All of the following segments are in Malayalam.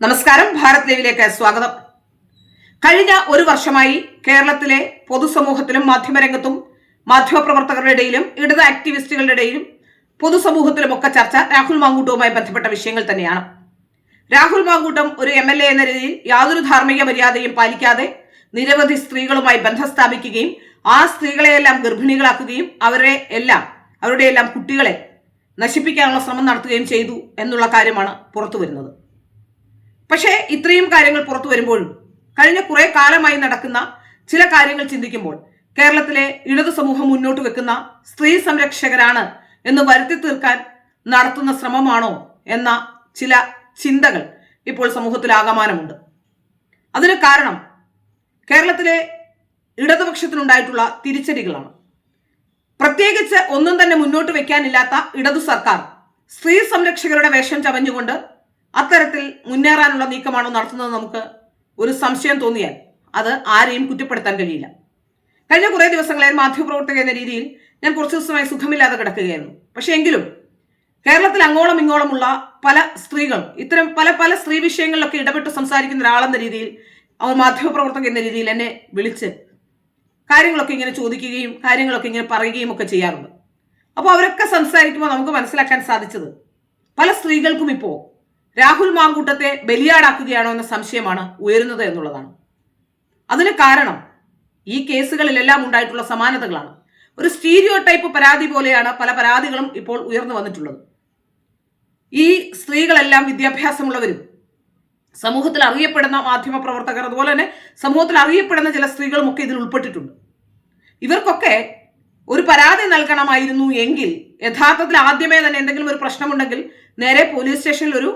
നമസ്കാരം. ഭാരത് ലൈവിലേക്ക് സ്വാഗതം. കഴിഞ്ഞ ഒരു വർഷമായി കേരളത്തിലെ പൊതുസമൂഹത്തിലും മാധ്യമരംഗത്തും മാധ്യമപ്രവർത്തകരുടെ ഇടയിലും ഇടത് ആക്ടിവിസ്റ്റുകളുടെ ഇടയിലും പൊതുസമൂഹത്തിലും ഒക്കെ ചർച്ച രാഹുൽ മാങ്കൂട്ടവുമായി ബന്ധപ്പെട്ട വിഷയങ്ങൾ തന്നെയാണ്. രാഹുൽ മാങ്കൂട്ടം ഒരു എം എൽ എ എന്ന രീതിയിൽ യാതൊരു ധാർമ്മിക മര്യാദയും പാലിക്കാതെ നിരവധി സ്ത്രീകളുമായി ബന്ധം സ്ഥാപിക്കുകയും ആ സ്ത്രീകളെയെല്ലാം ഗർഭിണികളാക്കുകയും അവരെ എല്ലാം അവരുടെ എല്ലാം കുട്ടികളെ നശിപ്പിക്കാനുള്ള ശ്രമം നടത്തുകയും ചെയ്തു എന്നുള്ള കാര്യമാണ് പുറത്തു വരുന്നത് പക്ഷേ ഇത്രയും കാര്യങ്ങൾ പുറത്തു വരുമ്പോഴും കഴിഞ്ഞ കുറെ കാലമായി നടക്കുന്ന ചില കാര്യങ്ങൾ ചിന്തിക്കുമ്പോൾ കേരളത്തിലെ ഇടതു സമൂഹം മുന്നോട്ട് വെക്കുന്ന സ്ത്രീ സംരക്ഷകരാണ് എന്ന് വരുത്തി തീർക്കാൻ നടത്തുന്ന ശ്രമമാണോ എന്ന ചില ചിന്തകൾ ഇപ്പോൾ സമൂഹത്തിൽ ആകമാനമുണ്ട് അതിന് കാരണം കേരളത്തിലെ ഇടതുപക്ഷത്തിനുണ്ടായിട്ടുള്ള തിരിച്ചടികളാണ്. പ്രത്യേകിച്ച് ഒന്നും തന്നെ മുന്നോട്ട് വെക്കാനില്ലാത്ത ഇടതു സർക്കാർ സ്ത്രീ സംരക്ഷകരുടെ വേഷം ചമഞ്ഞുകൊണ്ട് അത്തരത്തിൽ മുന്നേറാനുള്ള നീക്കമാണോ നടത്തുന്നത് നമുക്ക് ഒരു സംശയം തോന്നിയാൽ അത് ആരെയും കുറ്റപ്പെടുത്താൻ കഴിയില്ല. കഴിഞ്ഞ കുറേ ദിവസങ്ങളായി മാധ്യമപ്രവർത്തക എന്ന രീതിയിൽ ഞാൻ കുറച്ച് ദിവസമായി സുഖമില്ലാതെ കിടക്കുകയായിരുന്നു. പക്ഷേ എങ്കിലും കേരളത്തിൽ അങ്ങോളം ഇങ്ങോളമുള്ള പല സ്ത്രീകളും ഇത്തരം പല പല സ്ത്രീ വിഷയങ്ങളിലൊക്കെ ഇടപെട്ട് സംസാരിക്കുന്ന ഒരാളെന്ന രീതിയിൽ അവർ മാധ്യമപ്രവർത്തക എന്ന രീതിയിൽ എന്നെ വിളിച്ച് കാര്യങ്ങളൊക്കെ ഇങ്ങനെ ചോദിക്കുകയും കാര്യങ്ങളൊക്കെ ഇങ്ങനെ പറയുകയും ഒക്കെ ചെയ്യാറുണ്ട്. അപ്പോൾ അവരൊക്കെ സംസാരിക്കുമ്പോൾ നമുക്ക് മനസ്സിലാക്കാൻ സാധിച്ചത് പല സ്ത്രീകൾക്കും ഇപ്പോൾ രാഹുൽ മാങ്കൂട്ടത്തെ ബലിയാടാക്കുകയാണോ എന്ന സംശയമാണ് ഉയരുന്നത് എന്നുള്ളതാണ്. അതിന് കാരണം ഈ കേസുകളിലെല്ലാം ഉണ്ടായിട്ടുള്ള സമാനതകളാണ്. ഒരു സ്റ്റീരിയോ ടൈപ്പ് പരാതി പോലെയാണ് പല പരാതികളും ഇപ്പോൾ ഉയർന്നു വന്നിട്ടുള്ളത്. ഈ സ്ത്രീകളെല്ലാം വിദ്യാഭ്യാസമുള്ളവരും സമൂഹത്തിൽ അറിയപ്പെടുന്ന മാധ്യമ പ്രവർത്തകർ അതുപോലെ തന്നെ സമൂഹത്തിൽ അറിയപ്പെടുന്ന ചില സ്ത്രീകളും ഒക്കെ ഇതിൽ ഉൾപ്പെട്ടിട്ടുണ്ട്. ഇവർക്കൊക്കെ ഒരു പരാതി നൽകണമായിരുന്നു എങ്കിൽ യഥാർത്ഥത്തിൽ ആദ്യമേ തന്നെ എന്തെങ്കിലും ഒരു പ്രശ്നമുണ്ടെങ്കിൽ നേരെ പോലീസ് സ്റ്റേഷനിൽ ഒരു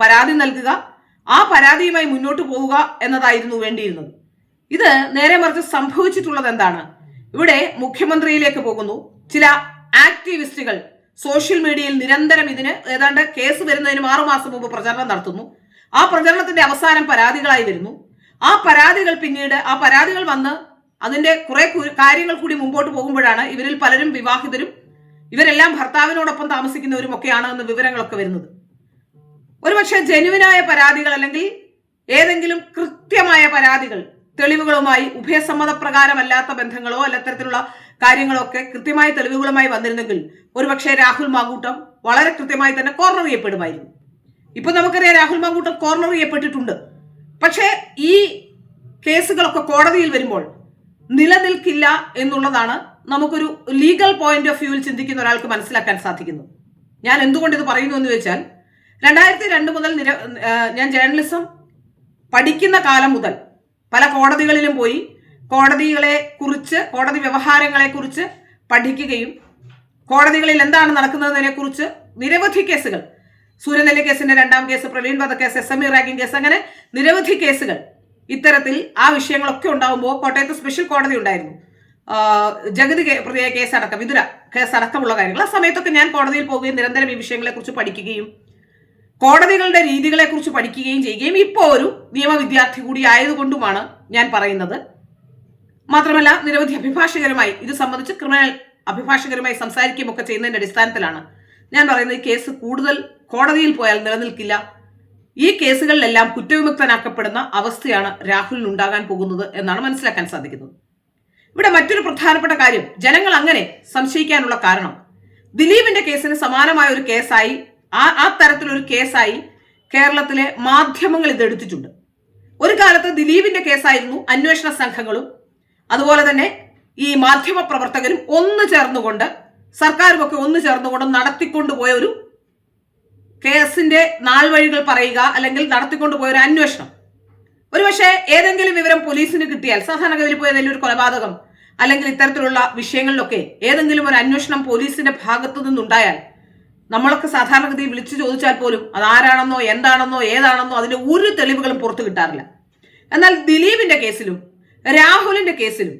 പരാതി നൽകുക ആ പരാതിയുമായി മുന്നോട്ട് പോവുക എന്നതായിരുന്നു വേണ്ടിയിരുന്നത്. ഇത് നേരെ മറിച്ച് സംഭവിച്ചിട്ടുള്ളത് എന്താണ്? ഇവിടെ മുഖ്യമന്ത്രിയിലേക്ക് പോകുന്നു. ചില ആക്ടിവിസ്റ്റുകൾ സോഷ്യൽ മീഡിയയിൽ നിരന്തരം ഇതിന് ഏതാണ്ട് കേസ് വരുന്നതിന് ആറുമാസം മുമ്പ് പ്രചരണം നടത്തുന്നു. ആ പ്രചരണത്തിന്റെ അവസാനം പരാതികളായി വരുന്നു. ആ പരാതികൾ പിന്നീട് ആ പരാതികൾ വന്ന് അതിന്റെ കുറെ കാര്യങ്ങൾ കൂടി മുമ്പോട്ട് പോകുമ്പോഴാണ് ഇവരിൽ പലരും വിവാഹിതരും ഇവരെല്ലാം ഭർത്താവിനോടൊപ്പം താമസിക്കുന്നവരും ഒക്കെയാണ് എന്ന് വിവരങ്ങളൊക്കെ വരുന്നത്. ഒരുപക്ഷെ ജനുവിനായ പരാതികൾ അല്ലെങ്കിൽ ഏതെങ്കിലും കൃത്യമായ പരാതികൾ തെളിവുകളുമായി ഉഭയസമ്മതപ്രകാരമല്ലാത്ത ബന്ധങ്ങളോ അല്ല അത്തരത്തിലുള്ള കാര്യങ്ങളോ ഒക്കെ കൃത്യമായ തെളിവുകളുമായി വന്നിരുന്നെങ്കിൽ ഒരുപക്ഷെ രാഹുൽ മാങ്കൂട്ടം വളരെ കൃത്യമായി തന്നെ കോർണർ ചെയ്യപ്പെടുമായിരുന്നു. ഇപ്പൊ നമുക്കറിയാം രാഹുൽ മാങ്കൂട്ടം കോർണർ ചെയ്യപ്പെട്ടിട്ടുണ്ട്. പക്ഷേ ഈ കേസുകളൊക്കെ കോടതിയിൽ വരുമ്പോൾ നിലനിൽക്കില്ല എന്നുള്ളതാണ് നമുക്കൊരു ലീഗൽ പോയിന്റ് ഓഫ് വ്യൂവിൽ ചിന്തിക്കുന്ന ഒരാൾക്ക് മനസ്സിലാക്കാൻ സാധിക്കുന്നത്. ഞാൻ എന്തുകൊണ്ട് ഇത് പറയുന്നു എന്ന് ചോദിച്ചാൽ രണ്ടായിരത്തി രണ്ട് മുതൽ നിര ഞാൻ ജേർണലിസം പഠിക്കുന്ന കാലം മുതൽ പല കോടതികളിലും പോയി കോടതികളെ കുറിച്ച് കോടതി വ്യവഹാരങ്ങളെ കുറിച്ച് പഠിക്കുകയും കോടതികളിൽ എന്താണ് നടക്കുന്നതിനെ കുറിച്ച് നിരവധി കേസുകൾ. സൂര്യനെല്ലി കേസിന്റെ രണ്ടാം case Praveen വധക്കേസ് S M E ragging case അങ്ങനെ നിരവധി കേസുകൾ ഇത്തരത്തിൽ ആ വിഷയങ്ങളൊക്കെ ഉണ്ടാകുമ്പോൾ കോട്ടയത്ത് സ്പെഷ്യൽ കോടതി ഉണ്ടായിരുന്നു. ജഗതി പ്രതിയായ കേസ് അടക്കം വിതുര കേസ് അടക്കമുള്ള കാര്യങ്ങൾ. ആ സമയത്തൊക്കെ ഞാൻ കോടതിയിൽ പോവുകയും നിരന്തരം ഈ വിഷയങ്ങളെ കുറിച്ച് പഠിക്കുകയും കോടതികളുടെ രീതികളെ കുറിച്ച് പഠിക്കുകയും ചെയ്യുകയും ഇപ്പോൾ ഒരു നിയമ വിദ്യാർത്ഥി കൂടി ആയതുകൊണ്ടുമാണ് ഞാൻ പറയുന്നത്. മാത്രമല്ല നിരവധി അഭിഭാഷകരുമായി ഇത് സംബന്ധിച്ച് ക്രിമിനൽ അഭിഭാഷകരുമായി സംസാരിക്കുകയും ഒക്കെ ചെയ്യുന്നതിന്റെ അടിസ്ഥാനത്തിലാണ് ഞാൻ പറയുന്നത് ഈ കേസ് കൂടുതൽ കോടതിയിൽ പോയാൽ നിലനിൽക്കില്ല. ഈ കേസുകളിലെല്ലാം കുറ്റവിമുക്തനാക്കപ്പെടുന്ന അവസ്ഥയാണ് രാഹുലിന് ഉണ്ടാകാൻ പോകുന്നത് എന്നാണ് മനസ്സിലാക്കാൻ സാധിക്കുന്നത്. ഇവിടെ മറ്റൊരു പ്രധാനപ്പെട്ട കാര്യം ജനങ്ങൾ അങ്ങനെ സംശയിക്കാനുള്ള കാരണം ദിലീപിന്റെ കേസിന് സമാനമായ ഒരു കേസായി ആ ആ തരത്തിലൊരു കേസായി കേരളത്തിലെ മാധ്യമങ്ങൾ ഇത് എടുത്തിട്ടുണ്ട്. ഒരു കാലത്ത് ദിലീപിന്റെ കേസായിരുന്നു അന്വേഷണ സംഘങ്ങളും അതുപോലെ തന്നെ ഈ മാധ്യമ പ്രവർത്തകരും ഒന്ന് ചേർന്നുകൊണ്ട് സർക്കാരും ഒക്കെ ഒന്ന് ചേർന്നുകൊണ്ട് നടത്തിക്കൊണ്ടുപോയ ഒരു കേസിന്റെ നാൾവഴികൾ പറയുക അല്ലെങ്കിൽ നടത്തിക്കൊണ്ടുപോയ ഒരു അന്വേഷണം. ഒരുപക്ഷെ ഏതെങ്കിലും വിവരം പോലീസിന് കിട്ടിയാൽ സാധാരണഗതിയിൽ പോയ ഏതെങ്കിലും ഒരു കൊലപാതകം അല്ലെങ്കിൽ ഇത്തരത്തിലുള്ള വിഷയങ്ങളിലൊക്കെ ഏതെങ്കിലും ഒരു അന്വേഷണം പോലീസിന്റെ ഭാഗത്തു നിന്നുണ്ടായാൽ നമ്മളൊക്കെ സാധാരണഗതിയിൽ വിളിച്ചു ചോദിച്ചാൽ പോലും അതാരാണെന്നോ എന്താണെന്നോ ഏതാണെന്നോ അതിന്റെ ഒരു തെളിവുകളും പുറത്തു കിട്ടാറില്ല. എന്നാൽ ദിലീപിന്റെ കേസിലും രാഹുലിന്റെ കേസിലും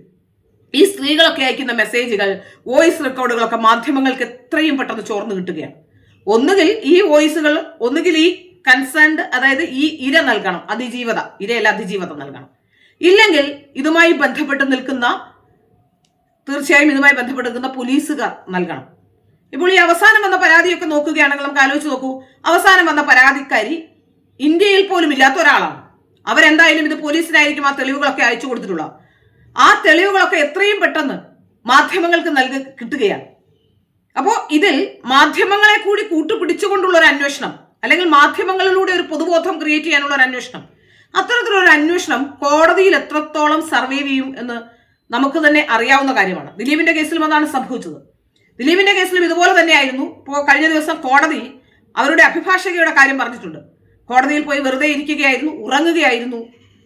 ഈ സ്ത്രീകളൊക്കെ അയക്കുന്ന മെസ്സേജുകൾ വോയിസ് റെക്കോർഡുകളൊക്കെ മാധ്യമങ്ങൾക്ക് എത്രയും പെട്ടെന്ന് ചോർന്നു കിട്ടുകയാണ്. ഒന്നുകിൽ ഈ വോയിസുകൾ ഒന്നുകിൽ ഈ കൺസേൺഡ് അതായത് ഈ ഇര നൽകണം അതിജീവത ഇരയല്ല അതിജീവത നൽകണം. ഇല്ലെങ്കിൽ ഇതുമായി ബന്ധപ്പെട്ട് നിൽക്കുന്ന തീർച്ചയായും ഇതുമായി ബന്ധപ്പെട്ട് നിൽക്കുന്ന പോലീസുകാർ നൽകണം. ഇപ്പോൾ ഈ അവസാനം വന്ന പരാതിയൊക്കെ നോക്കുകയാണെങ്കിൽ നമുക്ക് ആലോചിച്ച് നോക്കൂ. അവസാനം വന്ന പരാതിക്കാരി ഇന്ത്യയിൽ പോലും ഇല്ലാത്ത ഒരാളാണ്. അവരെന്തായാലും ഇത് പോലീസിനായിരിക്കും ആ തെളിവുകളൊക്കെ അയച്ചു കൊടുത്തിട്ടുള്ളത് ആ തെളിവുകളൊക്കെ എത്രയും പെട്ടെന്ന് മാധ്യമങ്ങൾക്ക് നൽകി കിട്ടുകയാണ്. അപ്പോൾ ഇതിൽ മാധ്യമങ്ങളെ കൂടി കൂട്ടുപിടിച്ചുകൊണ്ടുള്ള ഒരു അന്വേഷണം അല്ലെങ്കിൽ മാധ്യമങ്ങളിലൂടെ ഒരു പൊതുബോധം ക്രിയേറ്റ് ചെയ്യാനുള്ള ഒരു അന്വേഷണം അത്തരത്തിലൊരു അന്വേഷണം കോടതിയിൽ എത്രത്തോളം സർവൈവ് ചെയ്യും എന്ന് നമുക്ക് തന്നെ അറിയാവുന്ന കാര്യമാണ്. ദിലീപിന്റെ കേസിലും അതാണ് സംഭവിച്ചത്. ദിലീപിന്റെ കേസിലും ഇതുപോലെ തന്നെയായിരുന്നു. ഇപ്പോൾ കഴിഞ്ഞ ദിവസം കോടതി അവരുടെ അഭിഭാഷകയുടെ കാര്യം പറഞ്ഞിട്ടുണ്ട്. കോടതിയിൽ പോയി വെറുതെ ഇരിക്കുകയായിരുന്നു ഉറങ്ങുകയായിരുന്നു.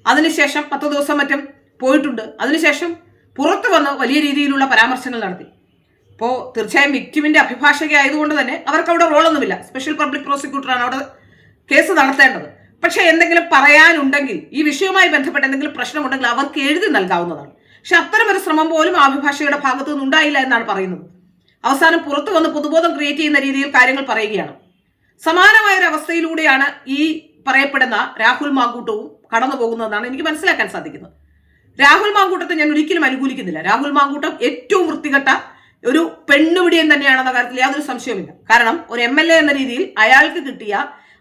അതിനുശേഷം പത്ത് ദിവസം മറ്റും പോയിട്ടുണ്ട്. അതിനുശേഷം പുറത്തു വന്ന് വലിയ രീതിയിലുള്ള പരാമർശങ്ങൾ നടത്തി. അപ്പോൾ തീർച്ചയായും വിക്ടിമിന്റെ അഭിഭാഷക ആയതുകൊണ്ട് തന്നെ അവർക്ക് അവിടെ റോളൊന്നുമില്ല. സ്പെഷ്യൽ പബ്ലിക് പ്രോസിക്യൂട്ടറാണ് അവിടെ കേസ് നടത്തേണ്ടത്. പക്ഷേ എന്തെങ്കിലും പറയാനുണ്ടെങ്കിൽ ഈ വിഷയവുമായി ബന്ധപ്പെട്ട് എന്തെങ്കിലും പ്രശ്നമുണ്ടെങ്കിൽ അവർക്ക് എഴുതി നൽകാവുന്നതാണ്. പക്ഷെ അത്തരമൊരു ശ്രമം പോലും അഭിഭാഷകയുടെ ഭാഗത്തു നിന്ന് ഉണ്ടായില്ല എന്നാണ് പറയുന്നത്. അവസാനം പുറത്തു വന്ന് പൊതുബോധം ക്രിയേറ്റ് ചെയ്യുന്ന രീതിയിൽ കാര്യങ്ങൾ പറയുകയാണ്. സമാനമായ ഒരു അവസ്ഥയിലൂടെയാണ് ഈ പറയപ്പെടുന്ന രാഹുൽ മാങ്കൂട്ടവും കടന്നു പോകുന്നതെന്നാണ് എനിക്ക് മനസ്സിലാക്കാൻ സാധിക്കുന്നത്. രാഹുൽ മാങ്കൂട്ടത്തെ ഞാൻ ഒരിക്കലും അനുകൂലിക്കുന്നില്ല. രാഹുൽ മാങ്കൂട്ടം ഏറ്റവും വൃത്തികെട്ട ഒരു പെണ്ണുപിടിയൻ തന്നെയാണെന്ന കാര്യത്തിൽ യാതൊരു സംശയവുമില്ല. കാരണം ഒരു എം എൽ എ എന്ന രീതിയിൽ അയാൾക്ക് കിട്ടിയ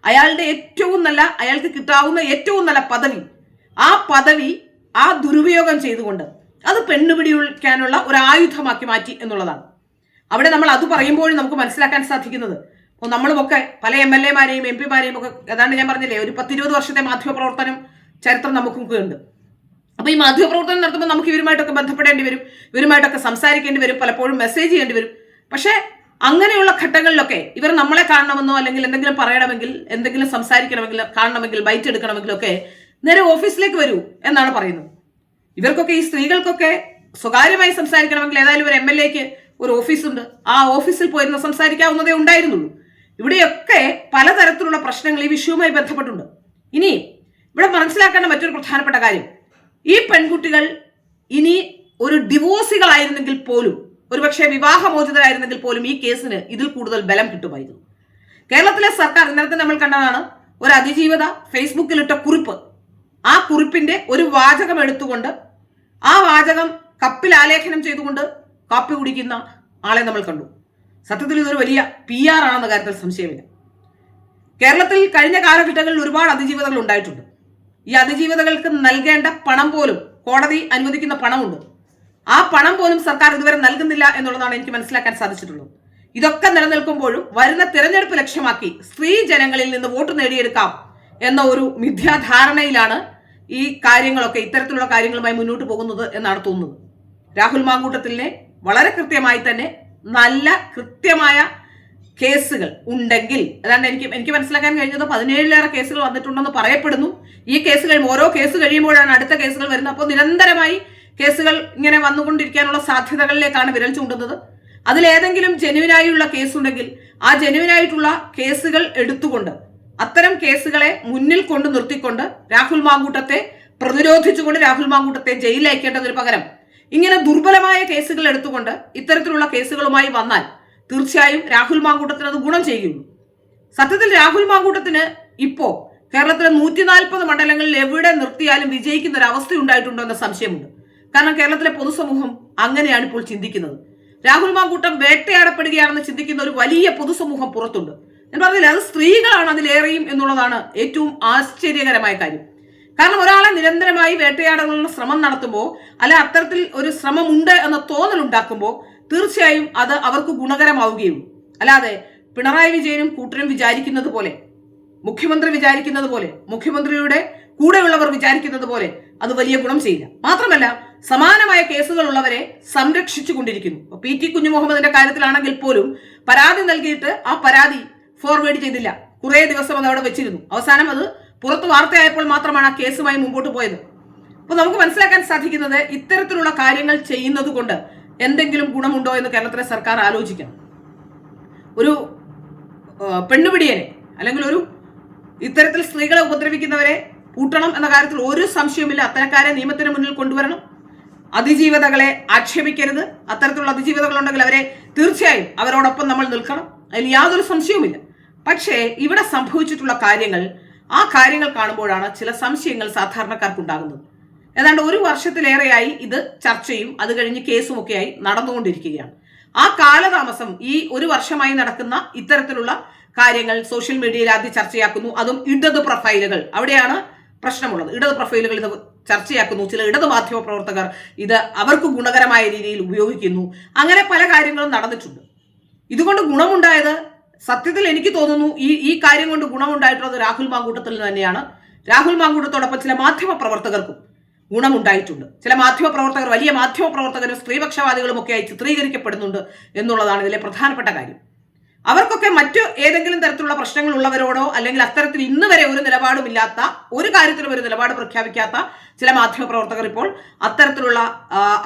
അയാളുടെ ഏറ്റവും നല്ല അയാൾക്ക് കിട്ടാവുന്ന ഏറ്റവും നല്ല പദവി ആ പദവി ആ ദുരുപയോഗം ചെയ്തുകൊണ്ട് അത് പെണ്ണുപിടിക്കാനുള്ള ഒരു ആയുധമാക്കി മാറ്റി എന്നുള്ളതാണ്. അവിടെ നമ്മൾ അത് പറയുമ്പോഴും നമുക്ക് മനസ്സിലാക്കാൻ സാധിക്കുന്നത്. അപ്പോൾ നമ്മളുമൊക്കെ പല എം എൽ എമാരെയും എം പിമാരെയും ഒക്കെ ഏതാണ്ട് ഞാൻ പറഞ്ഞില്ലേ ഒരു പത്തിരുപത് വർഷത്തെ മാധ്യമപ്രവർത്തനം ചരിത്രം നമുക്കൊക്കെ ഉണ്ട്. അപ്പൊ ഈ മാധ്യമപ്രവർത്തനം നടത്തുമ്പോൾ നമുക്ക് ഇവരുമായിട്ടൊക്കെ ബന്ധപ്പെടേണ്ടി വരും ഇവരുമായിട്ടൊക്കെ സംസാരിക്കേണ്ടി വരും പലപ്പോഴും മെസ്സേജ് ചെയ്യേണ്ടി വരും. പക്ഷേ അങ്ങനെയുള്ള ഘട്ടങ്ങളിലൊക്കെ ഇവർ നമ്മളെ കാണണമെന്നോ അല്ലെങ്കിൽ എന്തെങ്കിലും പറയണമെങ്കിൽ എന്തെങ്കിലും സംസാരിക്കണമെങ്കിൽ കാണണമെങ്കിൽ ബൈറ്റ് എടുക്കണമെങ്കിലൊക്കെ നേരെ ഓഫീസിലേക്ക് വരൂ എന്നാണ് പറയുന്നത്. ഇവർക്കൊക്കെ ഈ സ്ത്രീകൾക്കൊക്കെ സ്വകാര്യമായി സംസാരിക്കണമെങ്കിൽ ഏതായാലും ഒരു എം എൽ എക്ക് ഒരു ഓഫീസുണ്ട്. ആ ഓഫീസിൽ പോയിരുന്ന് സംസാരിക്കാവുന്നതേ ഉണ്ടായിരുന്നുള്ളൂ. ഇവിടെയൊക്കെ പലതരത്തിലുള്ള പ്രശ്നങ്ങൾ ഈ വിഷയവുമായി ബന്ധപ്പെട്ടുണ്ട്. ഇനി ഇവിടെ മനസ്സിലാക്കേണ്ട മറ്റൊരു പ്രധാനപ്പെട്ട കാര്യം. ഈ പെൺകുട്ടികൾ ഇനി ഒരു ഡിവോഴ്സുകളായിരുന്നെങ്കിൽ പോലും ഒരുപക്ഷെ വിവാഹമോചിതരായിരുന്നെങ്കിൽ പോലും ഈ കേസിന് ഇതിൽ കൂടുതൽ ബലം കിട്ടുമായിരുന്നു. കേരളത്തിലെ സർക്കാർ ഇന്നലത്തെ നമ്മൾ കണ്ടതാണ് ഒരു അതിജീവത ഫേസ്ബുക്കിലിട്ട കുറിപ്പ്. ആ കുറിപ്പിന്റെ ഒരു വാചകം എടുത്തുകൊണ്ട് ആ വാചകം കപ്പിൽ ആലേഖനം ചെയ്തുകൊണ്ട് കാപ്പി കുടിക്കുന്ന ആളെ നമ്മൾ കണ്ടു. സത്യത്തിൽ ഇതൊരു വലിയ പി ആർ ആണെന്ന കാര്യത്തിൽ സംശയമില്ല. കേരളത്തിൽ കഴിഞ്ഞ കാലഘട്ടങ്ങളിൽ ഒരുപാട് അതിജീവിതകൾ ഉണ്ടായിട്ടുണ്ട്. ഈ അതിജീവിതകൾക്ക് നൽകേണ്ട പണം പോലും കോടതി അനുവദിക്കുന്ന പണമുണ്ട്. ആ പണം പോലും സർക്കാർ ഇതുവരെ നൽകുന്നില്ല എന്നുള്ളതാണ് എനിക്ക് മനസ്സിലാക്കാൻ സാധിച്ചിട്ടുള്ളത്. ഇതൊക്കെ നിലനിൽക്കുമ്പോഴും വരുന്ന തിരഞ്ഞെടുപ്പ് ലക്ഷ്യമാക്കി സ്ത്രീ ജനങ്ങളിൽ നിന്ന് വോട്ട് നേടിയെടുക്കാം എന്ന ഒരു മിഥ്യാധാരണയിലാണ് ഈ കാര്യങ്ങളൊക്കെ ഇത്തരത്തിലുള്ള കാര്യങ്ങളുമായി മുന്നോട്ട് പോകുന്നത് എന്നാണ് തോന്നുന്നത്. രാഹുൽ മാങ്കൂട്ടത്തിലിനെ വളരെ കൃത്യമായി തന്നെ നല്ല കൃത്യമായ കേസുകൾ ഉണ്ടെങ്കിൽ അതാണ് എനിക്ക് എനിക്ക് മനസ്സിലാക്കാൻ കഴിഞ്ഞത്. പതിനേഴിലേറെ കേസുകൾ വന്നിട്ടുണ്ടെന്ന് പറയപ്പെടുന്നു. ഈ കേസുകൾ ഓരോ കേസ് കഴിയുമ്പോഴാണ് അടുത്ത കേസുകൾ വരുന്നത്. അപ്പോൾ നിരന്തരമായി കേസുകൾ ഇങ്ങനെ വന്നുകൊണ്ടിരിക്കാനുള്ള സാധ്യതകളിലേക്കാണ് വിരൽ ചൂണ്ടുന്നത്. അതിലേതെങ്കിലും ജെനുവിനായുള്ള കേസുണ്ടെങ്കിൽ ആ ജെനുവിനായിട്ടുള്ള കേസുകൾ എടുത്തുകൊണ്ട് അത്തരം കേസുകളെ മുന്നിൽ കൊണ്ട് നിർത്തിക്കൊണ്ട് രാഹുൽ മാങ്കൂട്ടത്തെ പ്രതിരോധിച്ചുകൊണ്ട് രാഹുൽ മാങ്കൂട്ടത്തെ ജയിലിൽ അയക്കേണ്ടതിന് പകരം ഇങ്ങനെ ദുർബലമായ കേസുകൾ എടുത്തുകൊണ്ട് ഇത്തരത്തിലുള്ള കേസുകളുമായി വന്നാൽ തീർച്ചയായും രാഹുൽ മാങ്കൂട്ടത്തിന് അത് ഗുണം ചെയ്യുന്നു. സത്യത്തിൽ രാഹുൽ മാങ്കൂട്ടത്തിന് ഇപ്പോ കേരളത്തിലെ നൂറ്റി നാൽപ്പത് മണ്ഡലങ്ങളിൽ എവിടെ നിർത്തിയാലും വിജയിക്കുന്ന ഒരു അവസ്ഥ ഉണ്ടായിട്ടുണ്ടോ എന്ന സംശയമുണ്ട്. കാരണം കേരളത്തിലെ പൊതുസമൂഹം അങ്ങനെയാണ് ഇപ്പോൾ ചിന്തിക്കുന്നത്. രാഹുൽ മാങ്കൂട്ടം വേട്ടയാടപ്പെടുകയാണെന്ന് ചിന്തിക്കുന്ന ഒരു വലിയ പൊതുസമൂഹം പുറത്തുണ്ട്. ഞാൻ പറഞ്ഞില്ല അത് സ്ത്രീകളാണ് അതിലേറെയും എന്നുള്ളതാണ് ഏറ്റവും ആശ്ചര്യകരമായ കാര്യം. കാരണം ഒരാളെ നിരന്തരമായി വേട്ടയാടാനുള്ള ശ്രമം നടത്തുമ്പോൾ അല്ല അത്തരത്തിൽ ഒരു ശ്രമമുണ്ട് എന്ന തോന്നൽ ഉണ്ടാക്കുമ്പോൾ തീർച്ചയായും അത് അവർക്ക് ഗുണകരമാവുകയും അല്ലാതെ പിണറായി വിജയനും കൂട്ടരും വിചാരിക്കുന്നത് പോലെ മുഖ്യമന്ത്രി വിചാരിക്കുന്നത് പോലെ മുഖ്യമന്ത്രിയുടെ കൂടെയുള്ളവർ വിചാരിക്കുന്നത് പോലെ അത് വലിയ ഗുണം ചെയ്യില്ല. മാത്രമല്ല സമാനമായ കേസുകൾ ഉള്ളവരെ സംരക്ഷിച്ചു കൊണ്ടിരിക്കുന്നു. പി ടി കുഞ്ഞുമുഹമ്മദിന്റെ കാര്യത്തിലാണെങ്കിൽ പോലും പരാതി നൽകിയിട്ട് ആ പരാതി ഫോർവേഡ് ചെയ്തില്ല. കുറേ ദിവസം അത് അവിടെ വെച്ചിരുന്നു. അവസാനം അത് പുറത്ത് വാർത്തയായപ്പോൾ മാത്രമാണ് ആ കേസുമായി മുമ്പോട്ട് പോയത്. അപ്പോൾ നമുക്ക് മനസ്സിലാക്കാൻ സാധിക്കുന്നത് ഇത്തരത്തിലുള്ള കാര്യങ്ങൾ ചെയ്യുന്നത് കൊണ്ട് എന്തെങ്കിലും ഗുണമുണ്ടോ എന്ന് കേരളത്തിലെ സർക്കാർ ആലോചിക്കണം. ഒരു പെണ്ണുപിടിയനെ അല്ലെങ്കിൽ ഒരു ഇത്തരത്തിൽ സ്ത്രീകളെ ഉപദ്രവിക്കുന്നവരെ പൂട്ടണം എന്ന കാര്യത്തിൽ ഒരു സംശയവുമില്ല. അത്തരക്കാരെ നിയമത്തിന് മുന്നിൽ കൊണ്ടുവരണം. അതിജീവിതകളെ ആക്ഷേപിക്കരുത്. അത്തരത്തിലുള്ള അതിജീവിതകളുണ്ടെങ്കിൽ അവരെ തീർച്ചയായും അവരോടൊപ്പം നമ്മൾ നിൽക്കണം. അതിൽ യാതൊരു സംശയവുമില്ല. പക്ഷേ ഇവിടെ സംഭവിച്ചിട്ടുള്ള കാര്യങ്ങൾ ആ കാര്യങ്ങൾ കാണുമ്പോഴാണ് ചില സംശയങ്ങൾ സാധാരണക്കാർക്കുണ്ടാകുന്നത്. ഏതാണ്ട് ഒരു വർഷത്തിലേറെയായി ഇത് ചർച്ചയും അത് കഴിഞ്ഞ് കേസുമൊക്കെയായി നടന്നുകൊണ്ടിരിക്കുകയാണ്. ആ കാലതാമസം ഈ ഒരു വർഷമായി നടക്കുന്ന ഇത്തരത്തിലുള്ള കാര്യങ്ങൾ സോഷ്യൽ മീഡിയയിൽ ആദ്യം ചർച്ചയാക്കുന്നു. അതും ഇടത് പ്രൊഫൈലുകൾ. അവിടെയാണ് പ്രശ്നമുള്ളത്. ഇടത് പ്രൊഫൈലുകൾ ഇത് ചർച്ചയാക്കുന്നു. ചില ഇടത് മാധ്യമ പ്രവർത്തകർ ഇത് അവർക്ക് ഗുണകരമായ രീതിയിൽ ഉപയോഗിക്കുന്നു. അങ്ങനെ പല കാര്യങ്ങളും നടന്നിട്ടുണ്ട്. ഇതുകൊണ്ട് ഗുണമുണ്ടായത് സത്യത്തിൽ എനിക്ക് തോന്നുന്നു ഈ ഈ കാര്യം കൊണ്ട് ഗുണമുണ്ടായിട്ടുള്ളത് രാഹുൽ മാങ്കൂട്ടത്തിൽ തന്നെയാണ്. രാഹുൽ മാങ്കൂട്ടത്തോടൊപ്പം ചില മാധ്യമ പ്രവർത്തകർക്കും ഗുണമുണ്ടായിട്ടുണ്ട്. ചില മാധ്യമ പ്രവർത്തകർ വലിയ മാധ്യമ പ്രവർത്തകരും സ്ത്രീപക്ഷവാദികളും ഒക്കെയായി ചിത്രീകരിക്കപ്പെടുന്നുണ്ട് എന്നുള്ളതാണ് ഇതിലെ പ്രധാനപ്പെട്ട കാര്യം. അവർക്കൊക്കെ മറ്റു ഏതെങ്കിലും തരത്തിലുള്ള പ്രശ്നങ്ങൾ ഉള്ളവരോടോ അല്ലെങ്കിൽ അത്തരത്തിൽ ഇന്ന് വരെ ഒരു നിലപാടുമില്ലാത്ത ഒരു കാര്യത്തിലും ഒരു നിലപാട് പ്രഖ്യാപിക്കാത്ത ചില മാധ്യമപ്രവർത്തകർ ഇപ്പോൾ അത്തരത്തിലുള്ള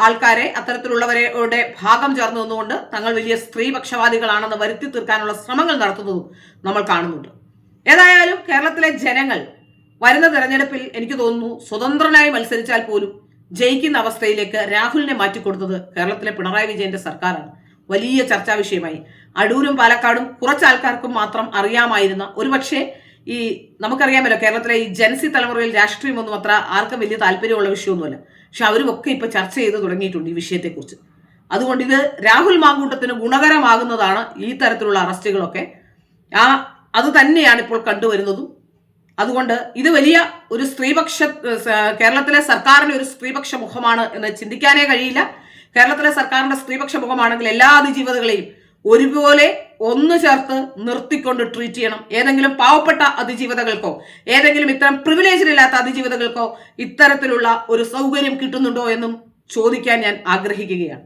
ആൾക്കാരെ അത്തരത്തിലുള്ളവരുടെ ഭാഗം ചേർന്നു നിന്നുകൊണ്ട് തങ്ങൾ വലിയ സ്ത്രീപക്ഷവാദികളാണെന്ന് വരുത്തി തീർക്കാനുള്ള ശ്രമങ്ങൾ നടത്തുന്നതും നമ്മൾ കാണുന്നുണ്ട്. ഏതായാലും കേരളത്തിലെ ജനങ്ങൾ വരുന്ന തെരഞ്ഞെടുപ്പിൽ എനിക്ക് തോന്നുന്നു സ്വതന്ത്രനായി മത്സരിച്ചാൽ പോലും ജയിക്കുന്ന അവസ്ഥയിലേക്ക് രാഹുലിനെ മാറ്റിക്കൊടുത്തത് കേരളത്തിലെ പിണറായി വിജയന്റെ സർക്കാരാണ്. വലിയ ചർച്ചാ വിഷയമായി. അടൂരും പാലക്കാടും കുറച്ച് ആൾക്കാർക്കും മാത്രം അറിയാമായിരുന്ന ഒരുപക്ഷെ ഈ നമുക്കറിയാമല്ലോ കേരളത്തിലെ ഈ ജൻസി തലമുറയിൽ രാഷ്ട്രീയമൊന്നും അത്ര ആർക്കും വലിയ താല്പര്യമുള്ള വിഷയമൊന്നുമല്ല. പക്ഷെ അവരുമൊക്കെ ഇപ്പൊ ചർച്ച ചെയ്ത് തുടങ്ങിയിട്ടുണ്ട് ഈ വിഷയത്തെക്കുറിച്ച്. അതുകൊണ്ട് ഇത് രാഹുൽ മാങ്കൂട്ടത്തിന് ഗുണകരമാകുന്നതാണ് ഈ തരത്തിലുള്ള അറസ്റ്റുകളൊക്കെ. ആ അത് തന്നെയാണ് ഇപ്പോൾ കണ്ടുവരുന്നതും. അതുകൊണ്ട് ഇത് വലിയ ഒരു സ്ത്രീപക്ഷ കേരളത്തിലെ സർക്കാരിന് ഒരു സ്ത്രീപക്ഷ മുഖമാണ് എന്ന് ചിന്തിക്കാനേ കഴിയില്ല. കേരളത്തിലെ സർക്കാരിന്റെ സ്ത്രീപക്ഷ മുഖമാണെങ്കിൽ എല്ലാ അതിജീവിതകളെയും ഒരുപോലെ ഒന്നു ചേർത്ത് നിർത്തിക്കൊണ്ട് ട്രീറ്റ് ചെയ്യണം. ഏതെങ്കിലും പാവപ്പെട്ട അതിജീവിതകൾക്കോ ഏതെങ്കിലും ഇത്തരം പ്രിവിലേജിലില്ലാത്ത അതിജീവിതകൾക്കോ ഇത്തരത്തിലുള്ള ഒരു സൗകര്യം കിട്ടുന്നുണ്ടോ എന്നും ചോദിക്കാൻ ഞാൻ ആഗ്രഹിക്കുകയാണ്.